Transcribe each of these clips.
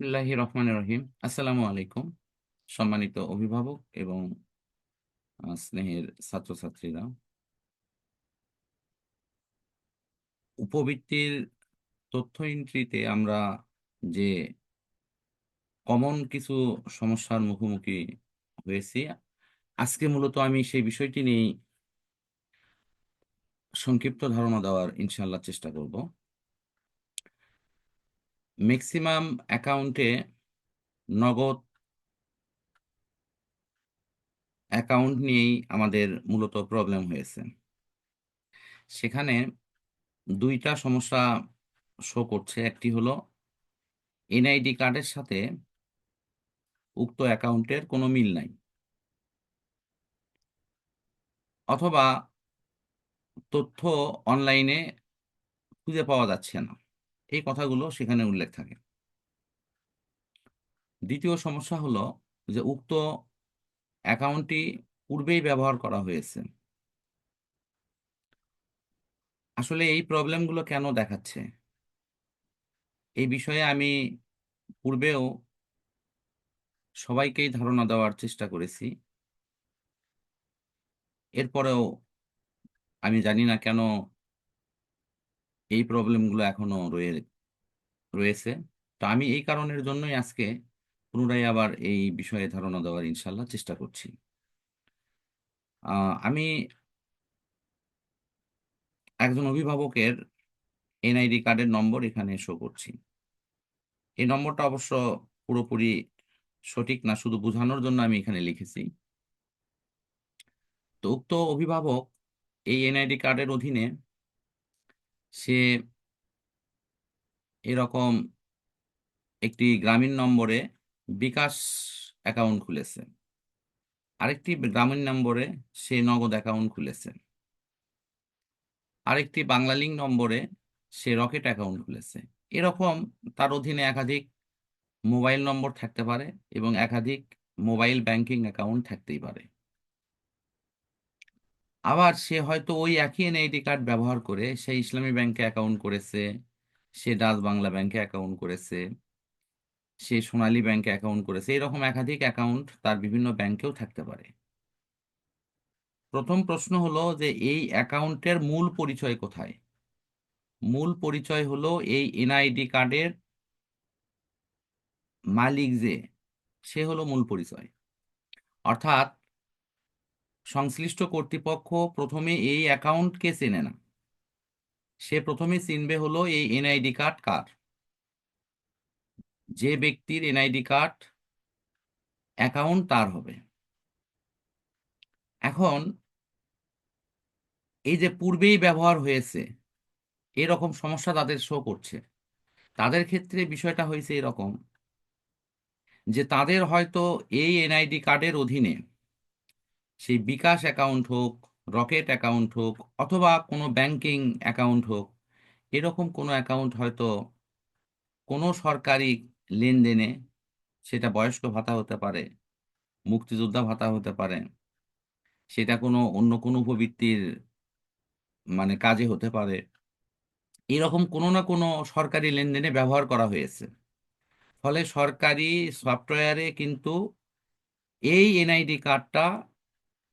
বিসমিল্লাহি রহমান রহিম। আসসালামু আলাইকুম, সম্মানিত অভিভাবক এবং স্নেহের ছাত্রছাত্রীরা। উপবৃত্তির তথ্য এন্ট্রিতে আমরা যে কমন কিছু সমস্যার মুখোমুখি হয়েছি, আজকে মূলত আমি সেই বিষয়টি নিয়ে সংক্ষিপ্ত ধারণা দেওয়ার ইনশাল্লাহ চেষ্টা করব। ম্যাক্সিমাম অ্যাকাউন্টে নগদ অ্যাকাউন্ট নিয়েই আমাদের মূলত প্রবলেম হয়েছে। সেখানে দুইটা সমস্যা শো করছে। একটি হলো এনআইডি কার্ডের সাথে উক্ত অ্যাকাউন্টের কোনো মিল নাই। অথবা তথ্য অনলাইনে খুঁজে পাওয়া যাচ্ছে না। এই কথাগুলো সেখানে উল্লেখ থাকে। দ্বিতীয় সমস্যা হলো যে উক্ত অ্যাকাউন্টটি পূর্বেই ব্যবহার করা হয়েছে। আসলে এই প্রবলেমগুলো কেন দেখাচ্ছে? এই বিষয়ে আমি পূর্বেও সবাইকেই ধারণা দেওয়ার চেষ্টা করেছি। এরপরেও আমি জানি না কেন এই প্রবলেমগুলো এখনও রয়ে, রয়েছে। তো আমি এই কারণের জন্যই আজকে পুনরায় আবার এই বিষয়ে ধারণা দেওয়ার ইনশাল্লাহ চেষ্টা করছি। আমি একজন অভিভাবকের এনআইডি কার্ডের নম্বর এখানে শো করছি। এই নম্বরটা অবশ্য পুরোপুরি সঠিক না, শুধু বোঝানোর জন্য আমি এখানে লিখেছি। তো উক্ত অভিভাবক এই এনআইডি কার্ডের অধীনে সে এরকম একটি গ্রামীণ নম্বরে বিকাশ অ্যাকাউন্ট খুলেছে। আরেকটি গ্রামীণ নম্বরে সে নগদ অ্যাকাউন্ট খুলেছে। আরেকটি বাংলালিংক নম্বরে সে রকেট অ্যাকাউন্ট খুলেছে। এরকম তার অধীনে একাধিক মোবাইল নম্বর থাকতে পারে এবং একাধিক মোবাইল ব্যাংকিং অ্যাকাউন্ট থাকতেই পারে। আবার সে হয়তো ওই একই এনআইডি কার্ড ব্যবহার করে সে ইসলামী ব্যাংকে অ্যাকাউন্ট করেছে, সে ডাচ বাংলা ব্যাংকে অ্যাকাউন্ট করেছে, সে সোনালী ব্যাংকে অ্যাকাউন্ট করেছে, এরকম একাধিক অ্যাকাউন্ট তার বিভিন্ন ব্যাংকেও থাকতে পারে। প্রথম প্রশ্ন হলো যে এই অ্যাকাউন্টের মূল পরিচয় কোথায়? মূল পরিচয় হলো এই এনআইডি কার্ডের মালিক যে, সে হলো মূল পরিচয়। অর্থাৎ সংশ্লিষ্ট কর্তৃপক্ষ প্রথমে এই অ্যাকাউন্টকে চেনে না। সে প্রথমে চিনবে হলো এই এনআইডি কার্ড কার। যে ব্যক্তির এনআইডি কার্ড অ্যাকাউন্ট তার হবে। এখন এই যে পূর্বেই ব্যবহার হয়েছে, এরকম সমস্যা তাদের শো করছে। তাদের ক্ষেত্রে বিষয়টা হয়েছে এরকম যে তাদের হয়তো এই এনআইডি কার্ডের অধীনে সেই বিকাশ অ্যাকাউন্ট হোক, রকেট অ্যাকাউন্ট হোক, অথবা কোনো ব্যাংকিং অ্যাকাউন্ট হোক, এরকম কোনো অ্যাকাউন্ট হয়তো কোনো সরকারি লেনদেনে সেটা বয়স্ক ভাতা হতে পারে, মুক্তিযোদ্ধা ভাতা হতে পারে, সেটা কোনো অন্য কোনো উপবৃত্তির মানে কাজে হতে পারে, এরকম কোনো না কোনো সরকারি লেনদেনে ব্যবহার করা হয়েছে। ফলে সরকারি সফটওয়্যারে কিন্তু এই এনআইডি কার্ডটা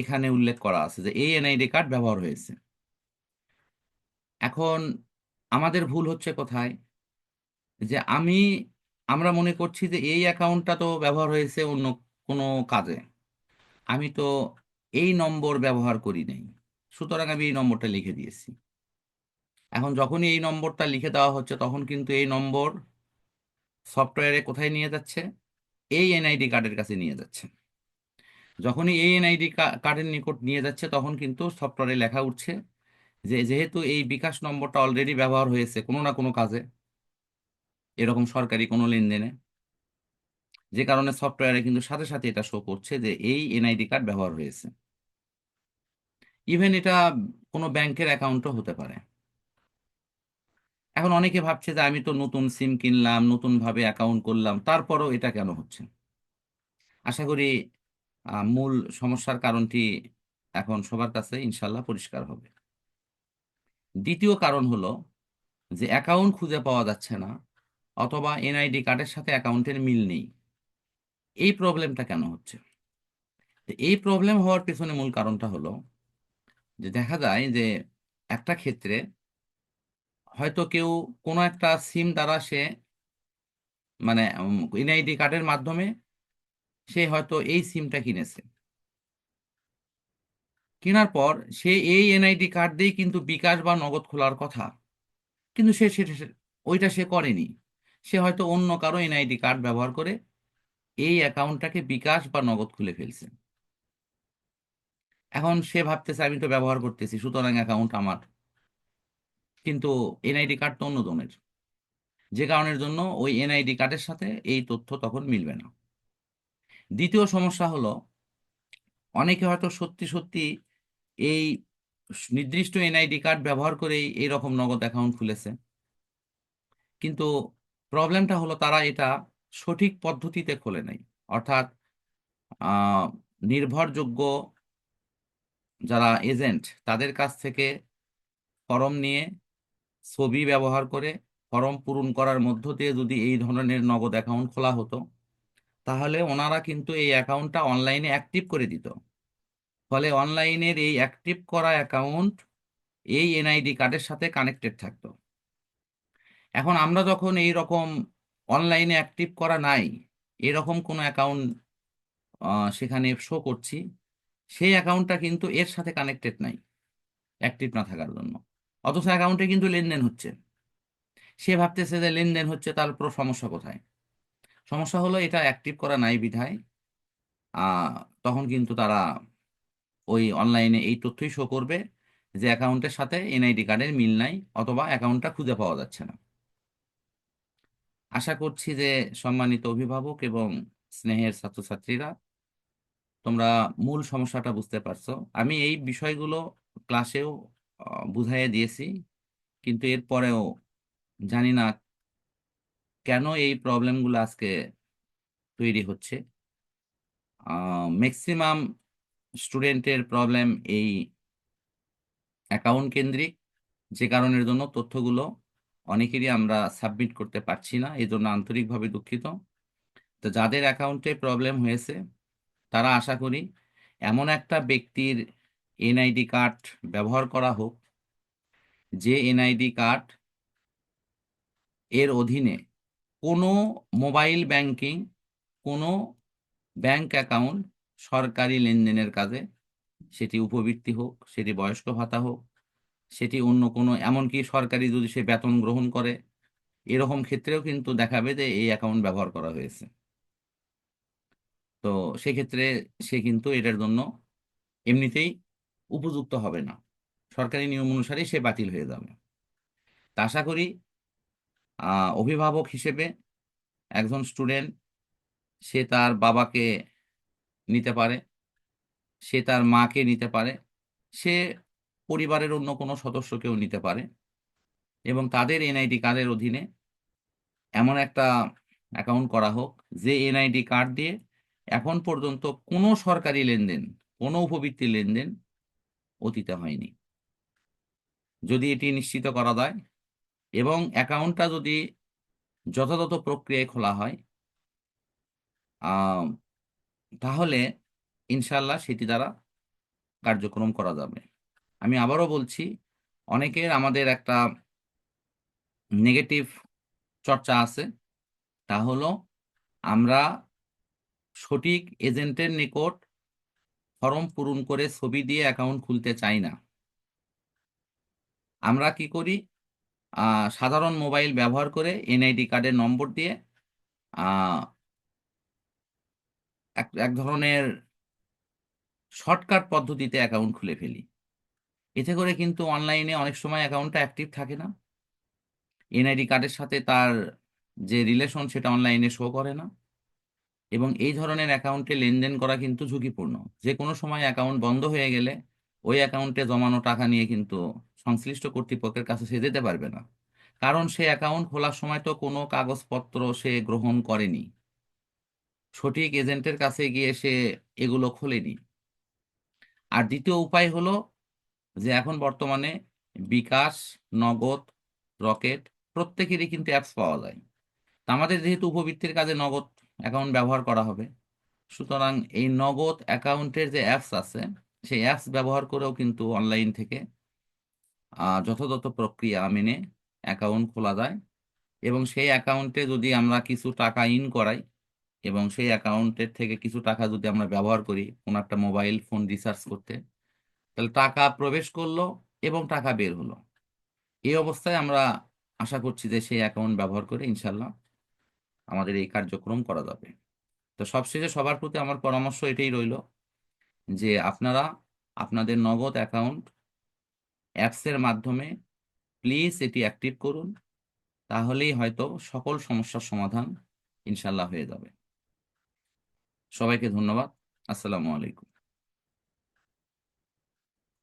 এখানে উল্লেখ করা আছে যে এই এনআইডি কার্ড ব্যবহার হয়েছে। এখন আমাদের ভুল হচ্ছে কোথায়? যে আমি, আমরা মনে করছি যে এই অ্যাকাউন্টটা তো ব্যবহার হয়েছে অন্য কোনো কাজে। আমি তো এই নম্বর ব্যবহার করি নাই। সুতরাং আমি এই নম্বরটা লিখে দিয়েছি। এখন যখনই এই নম্বরটা লিখে দেওয়া হচ্ছে, তখন কিন্তু এই নম্বর সফটওয়্যারে কোথায় নিয়ে যাচ্ছে? এই এনআইডি কার্ডের কাছে নিয়ে যাচ্ছে। যখনই এই এনআইডি কার্ডের নিকট নিয়ে যাচ্ছে, তখন কিন্তু সফটওয়্যারে লেখা উঠছে যে, যেহেতু এই বিকাশ নম্বরটা অলরেডি ব্যবহার হয়েছে কোনো না কোনো কাজে, এরকম সরকারি কোনো লেনদেনে, যে কারণে সফটওয়্যারে কিন্তু সাথে সাথে এটা শো করছে যে, এই এনআইডি কার্ড ব্যবহার হয়েছে। ইভেন এটা কোনো ব্যাংকের অ্যাকাউন্টও হতে পারে। এখন অনেকে ভাবছে যে, আমি তো নতুন সিম কিনলাম নতুন ভাবে অ্যাকাউন্ট করলাম, তারপরও এটা কেন হচ্ছে? আশা করি মূল সমস্যার কারণটি এখন সবার কাছে ইনশাল্লাহ পরিষ্কার হবে। দ্বিতীয় কারণ হলো যে অ্যাকাউন্ট খুঁজে পাওয়া যাচ্ছে না অথবা এনআইডি কার্ডের সাথে অ্যাকাউন্টের মিল নেই। এই প্রবলেমটা কেন হচ্ছে? এই প্রবলেম হওয়ার পেছনে মূল কারণটা হলো যে দেখা যায় যে একটা ক্ষেত্রে হয়তো কেউ কোনো একটা সিম দ্বারা সে মানে এনআইডি কার্ডের মাধ্যমে সে হয়তো এই সিমটা কিনেছে। কেনার পর সে এই এনআইডি কার্ড দিয়েই কিন্তু বিকাশ বা নগদ খোলার কথা। কিন্তু সে সেটা ওইটা সে করেনি। সে হয়তো অন্য কারও এনআইডি কার্ড ব্যবহার করে এই অ্যাকাউন্টটাকে বিকাশ বা নগদ খুলে ফেলছে। এখন সে ভাবতেছে, আমি তো ব্যবহার করতেছি, সুতরাং অ্যাকাউন্ট আমার। কিন্তু এনআইডি কার্ড তো অন্য জনের যে কারণের জন্য ওই এনআইডি কার্ডের সাথে এই তথ্য তখন মিলবে না। দ্বিতীয় সমস্যা হলো, অনেকে হয়তো সত্যি সত্যি এই নির্দিষ্ট এনআইডি কার্ড ব্যবহার করেই এই রকম নগদ অ্যাকাউন্ট খুলেছে। কিন্তু প্রবলেমটা হলো তারা এটা সঠিক পদ্ধতিতে খোলে নাই। অর্থাৎ নির্ভরযোগ্য যারা এজেন্ট তাদের কাছ থেকে ফর্ম নিয়ে ছবি ব্যবহার করে, ফর্ম পূরণ করার মধ্য দিয়ে যদি এই ধরনের নগদ অ্যাকাউন্ট খোলা হতো তাহলে ওনারা কিন্তু এই অ্যাকাউন্টটা অনলাইনে অ্যাক্টিভ করে দিত। ফলে অনলাইনের এই অ্যাক্টিভ করা অ্যাকাউন্ট এই এনআইডি কার্ডের সাথে কানেক্টেড থাকতো। এখন আমরা যখন এই রকম অনলাইনে অ্যাক্টিভ করা নাই এরকম কোনো অ্যাকাউন্ট সেখানে শো করছি, সেই অ্যাকাউন্টটা কিন্তু এর সাথে কানেক্টেড নাই, অ্যাক্টিভ না থাকার জন্য। অথচ অ্যাকাউন্টে কিন্তু লেনদেন হচ্ছে। সে ভাবতেছে যে লেনদেন হচ্ছে, তার পুরো সমস্যা কোথায়? সমস্যা হলো এটা অ্যাক্টিভ করা নাই বিধায়। তখন কিন্তু তারা ওই অনলাইনে এই তথ্যই শো করবে যে অ্যাকাউন্টের সাথে এনআইডি কার্ডের মিল নাই অথবা অ্যাকাউন্টটা খুঁজে পাওয়া যাচ্ছে না। আশা করছি যে সম্মানিত অভিভাবক এবং স্নেহের ছাত্রছাত্রীরা তোমরা মূল সমস্যাটা বুঝতে পারছ। আমি এই বিষয়গুলো ক্লাসেও বুঝাইয়ে দিয়েছি, কিন্তু এরপরেও জানি না কেন এই প্রবলেমগুলো আজকে তৈরি হচ্ছে? ম্যাক্সিমাম স্টুডেন্টের প্রবলেম এই অ্যাকাউন্ট কেন্দ্রিক, যে কারণের জন্য তথ্যগুলো অনেকেরই আমরা সাবমিট করতে পারছি না, এই জন্য আন্তরিকভাবে দুঃখিত। তো যাদের অ্যাকাউন্টে প্রবলেম হয়েছে, তারা আশা করি এমন একটা ব্যক্তির এনআইডি কার্ড ব্যবহার করা হোক, যে এনআইডি কার্ড এর অধীনে কোনো মোবাইল ব্যাংকিং, কোনো ব্যাংক অ্যাকাউন্ট সরকারি লেনদেনের কাজে। সেটি উপবৃত্তি হোক, সেটি বয়স্ক ভাতা হোক, সেটি অন্য কোনো, এমনকি সরকারি যদি সে বেতন গ্রহণ করে, এরকম ক্ষেত্রেও কিন্তু দেখাবে যে এই অ্যাকাউন্ট ব্যবহার করা হয়েছে। তো সেক্ষেত্রে সে কিন্তু এটার জন্য এমনিতেই উপযুক্ত হবে না। সরকারি নিয়ম অনুসারে সে বাতিল হয়ে যাবে। তা আশা করি অভিভাবক হিসেবে একজন স্টুডেন্ট সে তার বাবাকে নিতে পারে, সে তার মাকে নিতে পারে, সে পরিবারের অন্য কোনো সদস্যকেও নিতে পারে এবং তাদের এনআইডি কার্ডের অধীনে এমন একটা অ্যাকাউন্ট করা হোক যে এনআইডি কার্ড দিয়ে এখন পর্যন্ত কোনো সরকারি লেনদেন, কোনো উপবৃত্তি লেনদেন অতীতে হয়নি। যদি এটি নিশ্চিত করা যায় এবং অ্যাকাউন্টটা যদি যথাযথ প্রক্রিয়ায় খোলা হয় তাহলে ইনশাল্লাহ সেটি দ্বারা কার্যক্রম করা যাবে। আমি আবারও বলছি, অনেকের আমাদের একটা নেগেটিভ চর্চা আছে। তা হলো, আমরা সঠিক এজেন্টের নিকট ফর্ম পূরণ করে ছবি দিয়ে অ্যাকাউন্ট খুলতে চাই না। আমরা কি করি? সাধারণ মোবাইল ব্যবহার করে এনআইডি কার্ডের নম্বর দিয়ে এক এক ধরনের শর্টকাট পদ্ধতিতে অ্যাকাউন্ট খুলে ফেলি। এতে করে কিন্তু অনলাইনে অনেক সময় অ্যাকাউন্টটা অ্যাক্টিভ থাকে না। এনআইডি কার্ডের সাথে তার যে রিলেশন সেটা অনলাইনে শো করে না। এবং এই ধরনের অ্যাকাউন্টে লেনদেন করা কিন্তু ঝুঁকিপূর্ণ। যে কোনো সময় অ্যাকাউন্ট বন্ধ হয়ে গেলে ওই অ্যাকাউন্টে জমানো টাকা নিয়ে কিন্তু সংশ্লিষ্ট কর্তৃপক্ষের কাছে সে যেতে পারবে না। কারণ সে অ্যাকাউন্ট খোলার সময় তো কোনো কাগজপত্র সে গ্রহণ করেনি। সঠিক এজেন্টের কাছে গিয়ে সে এগুলো খোলেনি। আর দ্বিতীয় উপায় হলো যে এখন বর্তমানে বিকাশ, নগদ, রকেট প্রত্যেকেরই কিন্তু অ্যাপস পাওয়া যায়। তা আমাদের যেহেতু উপবৃত্তির কাজে নগদ অ্যাকাউন্ট ব্যবহার করা হবে, সুতরাং এই নগদ অ্যাকাউন্টের যে অ্যাপস আছে, সেই অ্যাপস ব্যবহার করেও কিন্তু অনলাইন থেকে যথাযথ প্রক্রিয়া মেনে অ্যাকাউন্ট খোলা যায় এবং সেই অ্যাকাউন্টে যদি আমরা কিছু টাকা ইন করাই এবং সেই অ্যাকাউন্টের থেকে কিছু টাকা যদি আমরা ব্যবহার করি কোনো একটা মোবাইল ফোন রিচার্জ করতে, তাহলে টাকা প্রবেশ করল এবং টাকা বের হলো। এই অবস্থায় আমরা আশা করছি যে সেই অ্যাকাউন্ট ব্যবহার করে ইনশাল্লাহ আমাদের এই কার্যক্রম করা যাবে। তো সবশেষে সবার প্রতি আমার পরামর্শ এটাই রইল যে আপনারা আপনাদের নগদ অ্যাকাউন্ট অ্যাপসের মাধ্যমে প্লিজ এটি অ্যাক্টিভ করুন, তাহলেই হয়তো সকল সমস্যার সমাধান ইনশাল্লাহ হয়ে যাবে। সবাইকে ধন্যবাদ। আসসালামু আলাইকুম।